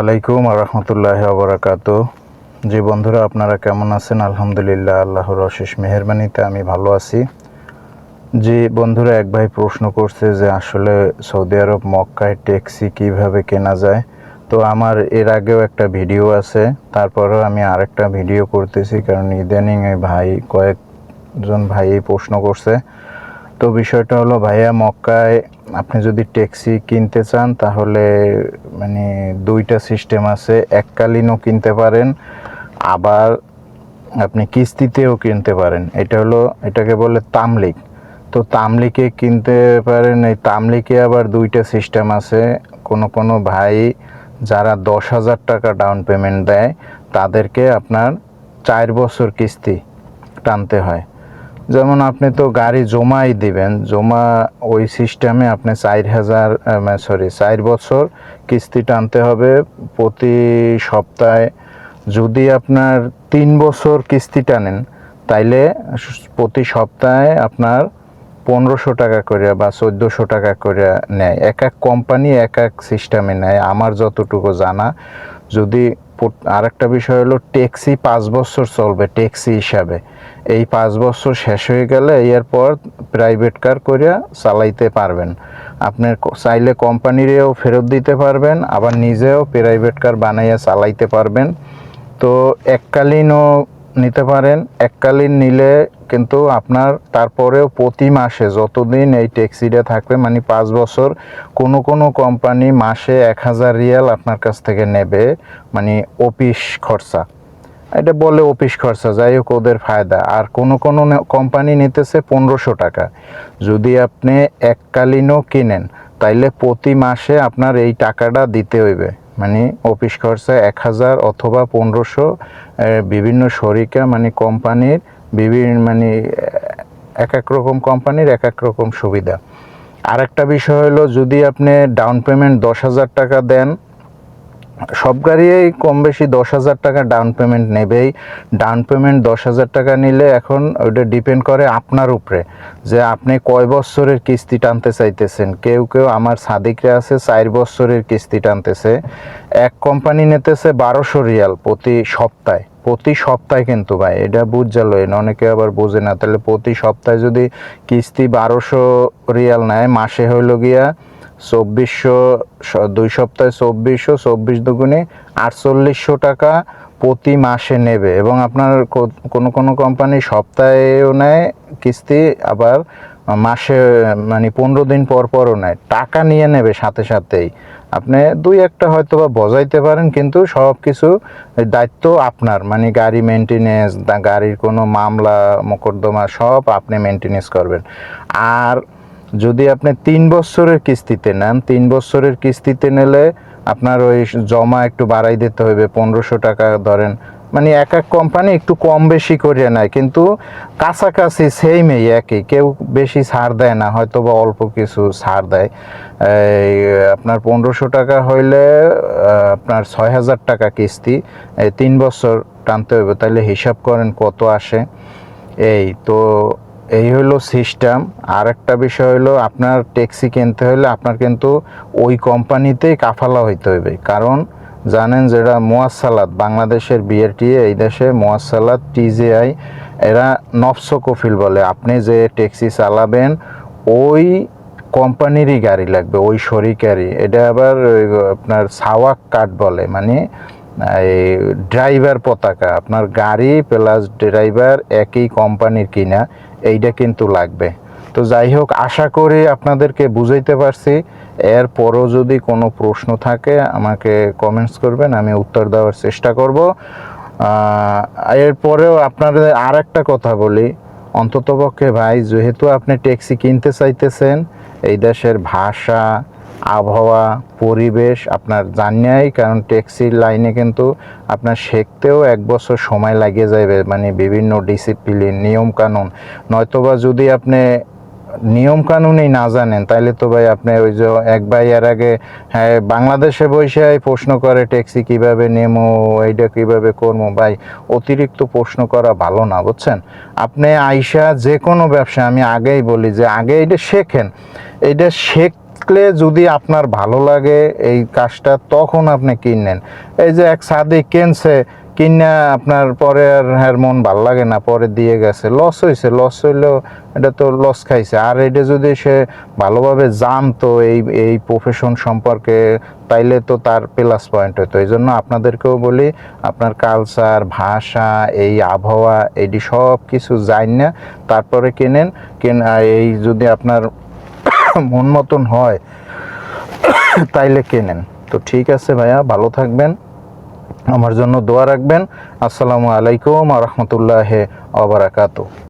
আলাইকুম রহমতুল্লাহ আবরাকাত যে বন্ধুরা, আপনারা কেমন আছেন? আলহামদুলিল্লাহ, আল্লাহর অশেষ মেহরবানিতে আমি ভালো আছি। যে বন্ধুরা, এক ভাই প্রশ্ন করছে যে আসলে সৌদি আরব মক্কায় ট্যাক্সি কীভাবে কেনা যায়? তো আমার এর আগেও একটা ভিডিও আছে, তারপরেও আমি আরেকটা ভিডিও করতেছি, কারণ ইদানিং এই ভাই কয়েকজন ভাই প্রশ্ন করছে। তো বিষয়টা হলো, ভাইয়া মক্কায় আপনি যদি ট্যাক্সি কিনতে চান, তাহলে মানে দুইটা সিস্টেম আছে। এককালীনও কিনতে পারেন, আবার আপনি কিস্তিতেও কিনতে পারেন। এটা হলো, এটাকে বলে তামলিক। তো তামলিকে কিনতে পারেন, এই তামলিকে আবার দুইটা সিস্টেম আছে। কোনো কোনো ভাই যারা দশ হাজার টাকা ডাউন পেমেন্ট দেয়, তাদেরকে আপনার চার বছর কিস্তি টানতে হয়। যেমন আপনি তো গাড়ি জমাই দিবেন, জমা ওই সিস্টেমে আপনি চার হাজার সরি চার বছর কিস্তি টানতে হবে প্রতি সপ্তাহে। যদি আপনার তিন বছর কিস্তি টানেন, তাইলে প্রতি সপ্তাহে আপনার পনেরোশো টাকা করে বা চোদ্দোশো টাকা করে নেয়। এক এক কোম্পানি এক এক সিস্টেমে নেয়, আমার যতটুকু জানা। যদি আরেকটা বিষয় হলো, ট্যাক্সি পাঁচ বছর চলবে, ট্যাক্সি হিসাবে। এই পাঁচ বছর শেষ হয়ে গেলে এরপর প্রাইভেট কার করে চালাইতে পারবেন। আপনি চাইলে কোম্পানিরেও ফেরত দিতে পারবেন, আবার নিজেও প্রাইভেট কার বানাইয়া চালাইতে পারবেন। তো এককালীনও নিতে পারেন। এককালীন নিলে কিন্তু আপনার তারপরেও প্রতি মাসে যতদিন এই ট্যাক্সিটা থাকবে মানে পাঁচ বছর, কোনো কোনো কোম্পানি মাসে এক হাজার রিয়াল আপনার কাছ থেকে নেবে মানে অফিস খরচা। এটা বলে অফিস খরচা, যাই হোক ওদের ফায়দা। আর কোনো কোনো কোম্পানি নিতেছে পনেরোশো টাকা। যদি আপনি এককালীনও কিনেন, তাইলে প্রতি মাসে আপনার এই টাকাটা দিতে হইবে। মানে অফিস খরচা এক হাজার অথবা পনেরোশো বিভিন্ন শরিকা মানে কোম্পানির বিভিন্ন মানে এক এক রকম কোম্পানির এক এক রকম সুবিধা। আরেকটা বিষয় হলো যদি আপনি ডাউন পেমেন্ট দশ হাজার টাকা দেন সব গাড়িই কম বেশি দশ হাজার টাকা ডাউন পেমেন্ট নেবেই। ডাউন পেমেন্ট দশ হাজার টাকা নিলে এখন ওইটা ডিপেন্ড করে আপনার উপরে, যে আপনি কয় বছরের কিস্তি টানতে চাইতেছেন? কেউ কেউ আমার সাদিকরা আছে, চার বছরের কিস্তি টানতেছে। এক কোম্পানি নিতেছে বারোশো রিয়াল প্রতি সপ্তাহে। প্রতি সপ্তাহে কিন্তু ভাই, এটা বুঝালেন অনেকে আবার বোঝে না। তাহলে প্রতি সপ্তাহে যদি কিস্তি বারোশো রিয়াল নেয়, মাসে হইল গিয়া চব্বিশশো দুই সপ্তাহে চব্বিশশো, চব্বিশ দুগুণে আটচল্লিশশো টাকা প্রতি মাসে নেবে। এবং আপনার কোনো কোনো কোম্পানি সপ্তাহেও নেয়, কিস্তি আবার মাসে মানে পনেরো দিন পর পরও নেয়। টাকা নিয়ে নেবে সাথে সাথেই। আপনি দুই একটা হয়তো বা বজাইতে পারেন, কিন্তু সব কিছু দায়িত্ব আপনার। মানে গাড়ি মেনটেনেন্স গাড়ির কোনো মামলা, মোকদ্দমা সব আপনি মেনটেনেন্স করবেন। আর যদি আপনি তিন বছরের কিস্তিতে নেন, তিন বছরের কিস্তিতে নিলে আপনার ওই জমা একটু বাড়াই দিতে হবে, পনেরোশো টাকা ধরেন। মানে এক এক কোম্পানি একটু কম বেশি করে নেয়, কিন্তু কাছাকাছি সেমই একই। কেউ বেশি ছাড় দেয় না হয়তো বা অল্প কিছু ছাড় দেয়। এই আপনার পনেরোশো টাকা হইলে আপনার ছয় হাজার টাকা কিস্তি তিন বছর টানতে হবে তাহলে হিসাব করেন কত আসে। এই তো এই হলো সিস্টেম। আর একটা বিষয় হলো আপনার ট্যাক্সি কিনতে হলে আপনার কিন্তু ওই কোম্পানিতেই কাফালা হইতে হবে কারণ জানেন যেটা মোয়াসালাত, বাংলাদেশের বিআরটি এই দেশে মোয়াসালাত টিজিআই এরা নফস কফিল বলে। আপনি যে ট্যাক্সি চালাবেন, ওই কোম্পানিরই গাড়ি লাগবে, ওই শরিকারই। এটা আবার আপনার সাওয়াক কার্ড বলে মানে এই ড্রাইভার পতাকা। আপনার গাড়ি প্লাস ড্রাইভার একই কোম্পানির কিনা। এইটা কিন্তু লাগবে। তো যাই হোক আশা করি আপনাদেরকে বুঝাইতে পারছি। এরপরও যদি কোনো প্রশ্ন থাকে, আমাকে কমেন্টস করবেন, আমি উত্তর দেওয়ার চেষ্টা করব। এরপরেও আপনাদের আর একটা কথা বলি। অন্ততপক্ষে ভাই, যেহেতু আপনি ট্যাক্সি কিনতে চাইতেছেন, এই দেশের ভাষা আবহাওয়া, পরিবেশ আপনার জানিয়াই কারণ ট্যাক্সির লাইনে কিন্তু আপনার শিখতেও এক বছর সময় লাগিয়ে যাবে মানে বিভিন্ন ডিসিপ্লিন নিয়মকানুন। নয়তোবা যদি আপনি নিয়ম কানুনই না জানেন তাহলে তো ভাই আপনি ওই যে এক ভাই এর আগে হ্যাঁ বাংলাদেশে বসে প্রশ্ন করে ট্যাক্সি কীভাবে নেমো, এইটা কীভাবে করব ভাই অতিরিক্ত প্রশ্ন করা ভালো না, বুঝছেন? আপনি আইসা যে কোনো ব্যবসা, আমি আগেই বলি যে আগে এটা শেখেন। এটা শেখ শিখলে যদি আপনার ভালো লাগে এই কাজটা, তখন আপনি কিনেন। এই যে এক সাদে কিনছে, কিনা আপনার পরে আর হ্যার মন ভালো লাগে না, পরে দিয়ে গেছে। লস হয়েছে লস হইলেও এটা তো লস খাইছে। আর এটা যদি সে ভালোভাবে জানতো এই এই প্রফেশন সম্পর্কে, তাইলে তো তার প্লাস পয়েন্ট হতো এই জন্য আপনাদেরকেও বলি, আপনার কালচার ভাষা, এই আবহাওয়া এইটি সব কিছু জান না। তারপরে কেনেন, কেন এই যদি আপনার মন মতন হয়, তাইলে কেনেন। তো ঠিক আছে ভাইয়া, ভালো থাকবেন। আমার জন্য দোয়া রাখবেন। আসসালামু আলাইকুম রহমতুল্লাহ আবরাকাতু